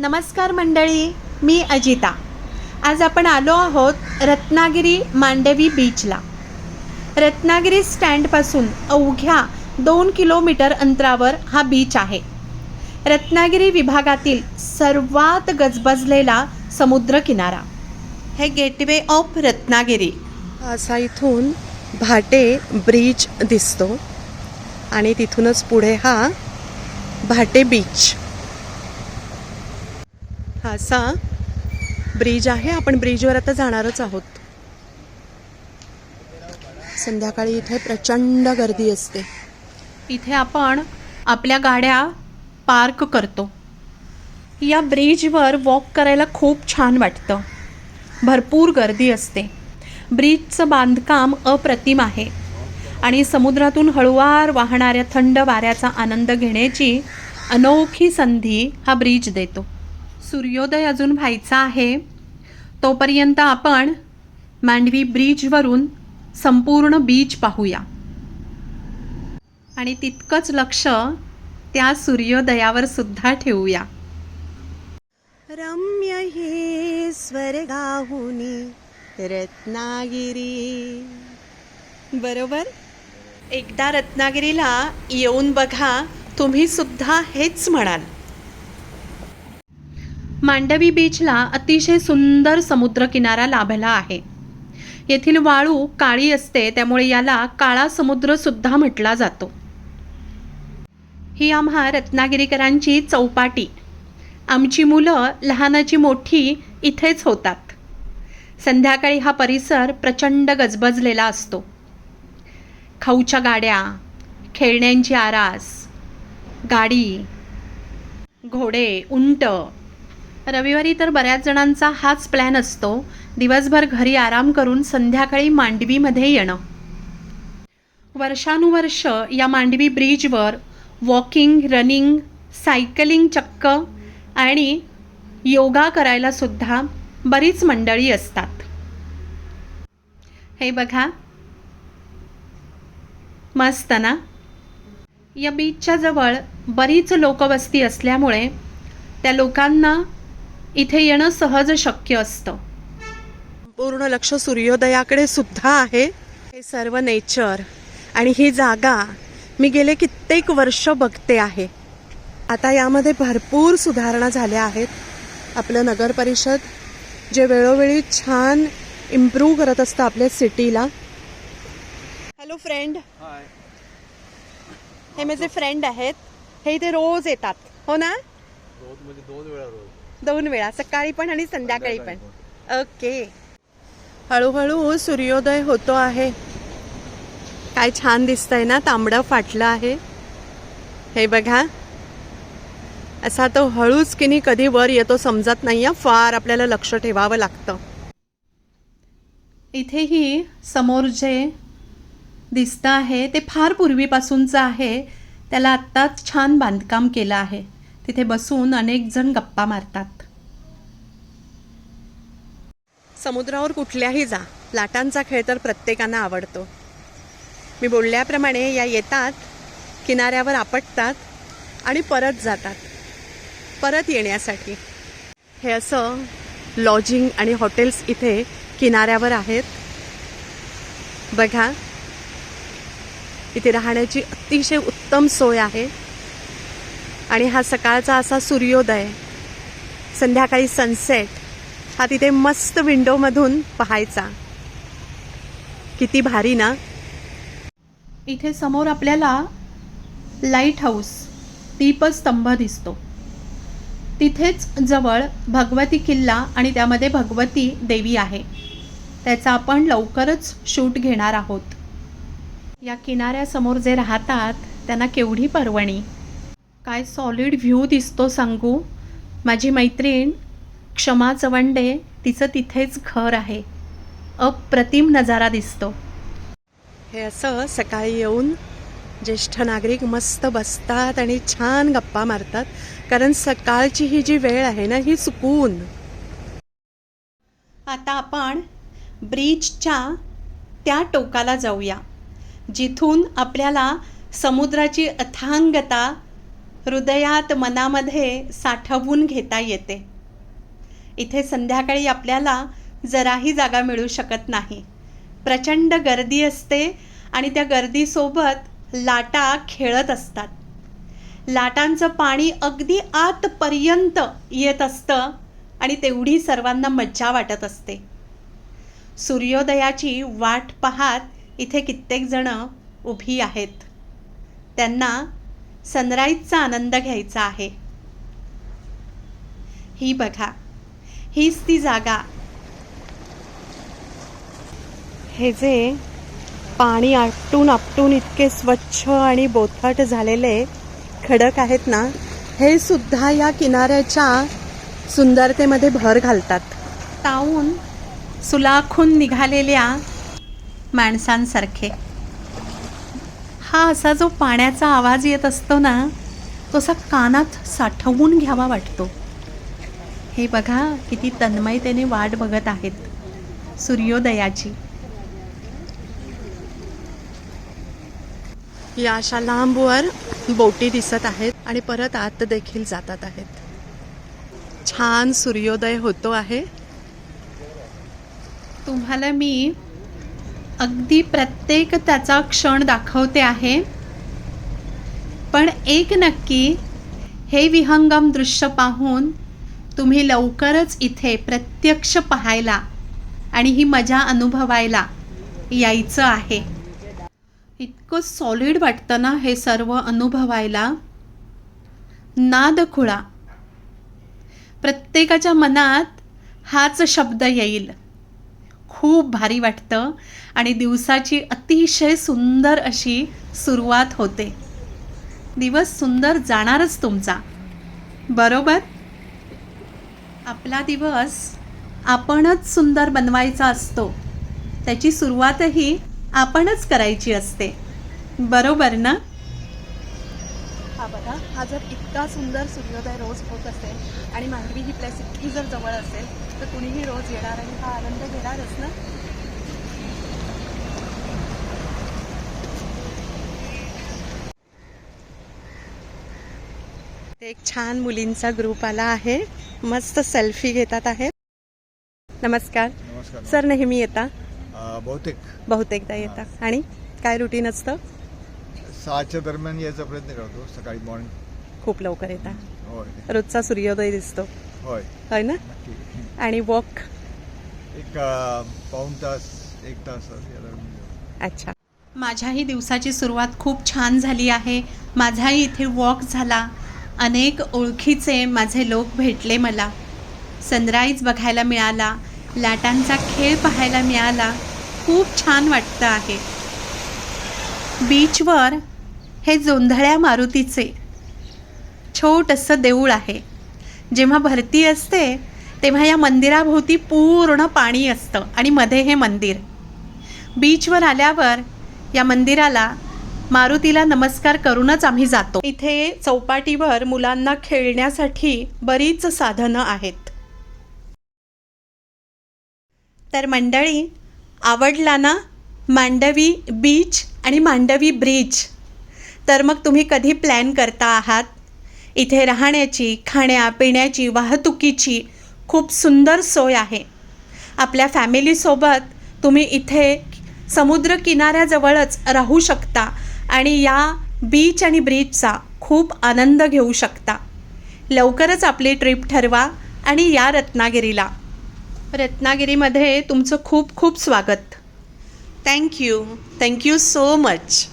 नमस्कार मंडळी मी अजिता. आज आपण आलो आहोत रत्नागिरी मांडवी बीचला. रत्नागिरी स्टँडपासून अवघ्या दोन किलोमीटर अंतरावर हा बीच आहे. रत्नागिरी विभागातील सर्वात गजबजलेला समुद्रकिनारा. हे गेटवे ऑफ रत्नागिरी. असा इथून भाटे ब्रिज दिसतो आणि तिथूनच पुढे हा भाटे बीच. हा असा ब्रिज आहे. आपण ब्रिजवर आता जाणारच आहोत. संध्याकाळी इथे प्रचंड गर्दी असते. इथे आपण आपल्या गाड्या पार्क करतो. या ब्रिजवर वॉक करायला खूप छान वाटतं. भरपूर गर्दी असते. ब्रिजचं बांधकाम अप्रतिम आहे. आणि समुद्रातून हळुवार वाहणाऱ्या थंड वाऱ्याचा आनंद घेण्याची अनोखी संधी हा ब्रिज देतो. सूर्योदय अजून व्हायचा आहे तोपर्यंत आपण मांडवी ब्रिजवरून संपूर्ण बीच पाहूया. आणि तितकंच लक्ष त्या सूर्योदयावर सुद्धा ठेवूया. रम्य हे स्वर्गाहुनी रत्नागिरी. बरोबर? एकदा रत्नागिरीला येऊन बघा तुम्ही सुद्धा हेच म्हणाल. मांडवी बीचला अतिशय सुंदर समुद्रकिनारा लाभला आहे. येथील वाळू काळी असते त्यामुळे याला काळा समुद्र सुद्धा म्हटला जातो. ही आम्हा रत्नागिरीकरांची चौपाटी. आमची मुलं लहानाची मोठी इथेच होतात. संध्याकाळी हा परिसर प्रचंड गजबजलेला असतो. खाऊच्या गाड्या खेळण्यांची आरास गाडी घोडे उंट रविवारी तर बऱ्याच जणांचा हाच प्लॅन असतो. दिवसभर घरी आराम करून संध्याकाळी मांडवीमध्ये येणं. वर्षानुवर्ष या मांडवी ब्रिजवर वॉकिंग रनिंग सायकलिंग चक्क आणि योगा करायला सुद्धा बरीच मंडळी असतात. हे बघा. मस्त ना? या बीचच्या जवळ बरीच लोकवस्ती असल्यामुळे त्या लोकांना इथे येणं सहज शक्य असतं. पूर्ण लक्ष सूर्योदयाकडे सुद्धा आहे. हे सर्व नेचर आणि ही जागा मी गेले कित्येक वर्ष बघते आहे. आता यामध्ये भरपूर सुधारणा झाल्या आहेत. आपलं नगर परिषद जे वेळोवेळी छान इम्प्रूव्ह करत असतं आपल्या सिटीला. हॅलो फ्रेंड हे माझे फ्रेंड आहेत. हे इथे रोज येतात. हो ना? रोज म्हणजे दोन वेळा रोज. दोन वेळा सकाळी पण आणि संध्याकाळी पण. ओके. हळूहळू सूर्योदय होतो आहे. काय छान दिसतंय ना तांबडं फाटलं आहे. हे बघा. असा तो हळूच की नाही कधी वर येतो समजत नाही. फार आपल्याला लक्ष ठेवावं लागतं. इथेही समोर जे दिसतं आहे ते फार पूर्वीपासूनचं आहे. त्याला आत्ताच छान बांधकाम केलं आहे. तिथे बसून अनेक जण गप्पा मारतात. समुद्रावर कुठल्याही जा लाटांचा खेळ तर प्रत्येकांना आवडतो. मी बोलल्याप्रमाणे या येतात किनाऱ्यावर आपटतात आणि परत जातात. परत येण्यासाठी. हे असं लॉजिंग आणि हॉटेल्स इथे किनाऱ्यावर आहेत. बघा इथे राहण्याची अतिशय उत्तम सोय आहे. आणि हा सकाळचा असा सूर्योदय संध्याकाळी सनसेट हा तिथे मस्त विंडोमधून पाहायचा. किती भारी ना? इथे समोर आपल्याला लाइट हाऊस दीपस्तंभ दिसतो. तिथेच जवळ भगवती किल्ला आणि त्यामध्ये भगवती देवी आहे. त्याचा आपण लवकरच शूट घेणार आहोत. या किनाऱ्यासमोर जे राहतात त्यांना केवढी पर्वणी. काय सॉलिड व्ह्यू दिसतो सांगू? माझी मैत्रीण क्षमा चवंडे तिचं तिथेच घर आहे. अप्रतिम नजारा दिसतो. हे असं सकाळी येऊन ज्येष्ठ नागरिक मस्त बसतात आणि छान गप्पा मारतात कारण सकाळची ही जी वेळ आहे ना ही सुकून आता आपण ब्रिजच्या त्या टोकाला जाऊया जिथून आपल्याला समुद्राची अथांगता हृदयात मनामध्ये साठवून घेता येते. इथे संध्याकाळी आपल्याला जराही जागा मिळू शकत नाही. प्रचंड गर्दी असते आणि त्या गर्दीसोबत लाटा खेळत असतात. लाटांचं पाणी अगदी आतपर्यंत येत असतं आणि तेवढी सर्वांना मज्जा वाटत असते. सूर्योदयाची वाट पाहात इथे कित्येक जण उभी आहेत. त्यांना सनराईजचा आनंद घ्यायचा आहे. ही बघा हीच ती जागा. हे जे पाणी आपटून आपटून इतके स्वच्छ आणि बोथट झालेले खडक आहेत ना हे सुद्धा या किनाऱ्याच्या सुंदरतेमध्ये भर घालतात. तावून सुलाखून निघालेल्या माणसांसारखे. हा असा जो पाण्याचा आवाज येत असतो ना तो असा कानात साठवून घ्यावा वाटतो. हे बघा किती तन्मयतेने वाट बघत आहेत सूर्योदयाची. या अशा लांबवर बोटी दिसत आहेत आणि परत आत देखील जातात आहेत. छान सूर्योदय होतो आहे. तुम्हाला मी अगदी प्रत्येक त्याचा क्षण दाखवते आहे. पण एक नक्की हे विहंगम दृश्य पाहून तुम्ही लवकरच इथे प्रत्यक्ष पाहायला आणि ही मजा अनुभवायला यायचं आहे. इतकं सॉलिड वाटतं ना हे सर्व अनुभवायला. नादखुळा. प्रत्येकाच्या मनात हाच शब्द येईल. खूप भारी वाटतं आणि दिवसाची अतिशय सुंदर अशी सुरुवात होते. दिवस सुंदर जाणारच तुमचा. बरोबर? आपला दिवस आपणच सुंदर बनवायचा असतो. त्याची सुरुवातही आपणच करायची असते. बरोबर ना? हा बघा हा जर इतका सुंदर सूर्योदय रोज होत असेल आणि मांडवी ही प्लेस इतकी जर जवळ असेल तर कुणीही रोज येणार आणि हा आनंद घेणारच ना? एक छान मुलींचा ग्रुप आला आहे. मस्त सेल्फी घेतात आहेत. नमस्कार. नमस्कार सर नेहमी येता? बहुतेक. बहुतेकदा येता. आणि काय रुटीन असतं? सहाच्या दरम्यान यायचा प्रयत्न करतो सकाळी मॉर्निंग खूप लवकर येता. होय. रोजचा सूर्योदय दिसतो. होय. होय ना? आणि वॉक एक अ, पाऊण तास एक तास अच्छा. माझ्याही दिवसाची सुरुवात खूप छान झाली आहे. माझाही इथे वॉक झाला. अनेक ओळखीचे माझे लोक भेटले मला. सनराईज बघायला मिळाला. लाटांचा खेळ पाहायला मिळाला. खूप छान वाटतं आहे. बीचवर हे जोंधळ्या मारुतीचे. छोटंसं देऊळ आहे. जेव्हा भरती असते तेव्हा या मंदिराभोवती पूर्ण पाणी असतं आणि मध्ये हे मंदिर. बीचवर आल्यावर या मंदिराला मारुतीला नमस्कार करूनच आम्ही जातो. इथे चौपाटीवर मुलांना खेळण्यासाठी बरीच साधनं आहेत. तर मंडळी आवडला ना? मांडवी बीच आणि मांडवी ब्रिज? तर मग तुम्ही कधी प्लॅन करता आहात? इथे राहण्याची खाण्यापिण्याची वाहतुकीची खूप सुंदर सोय आहे. आपल्या फॅमिलीसोबत तुम्ही इथे समुद्र किनाऱ्याजवळच राहू शकता आणि या बीच आणि ब्रीजचा खूप आनंद घेऊ शकता. लवकरच आपली ट्रिप ठरवा आणि या रत्नागिरीला. रत्नागिरीमध्ये तुमचं खूप खूप स्वागत. Thank you thank you so much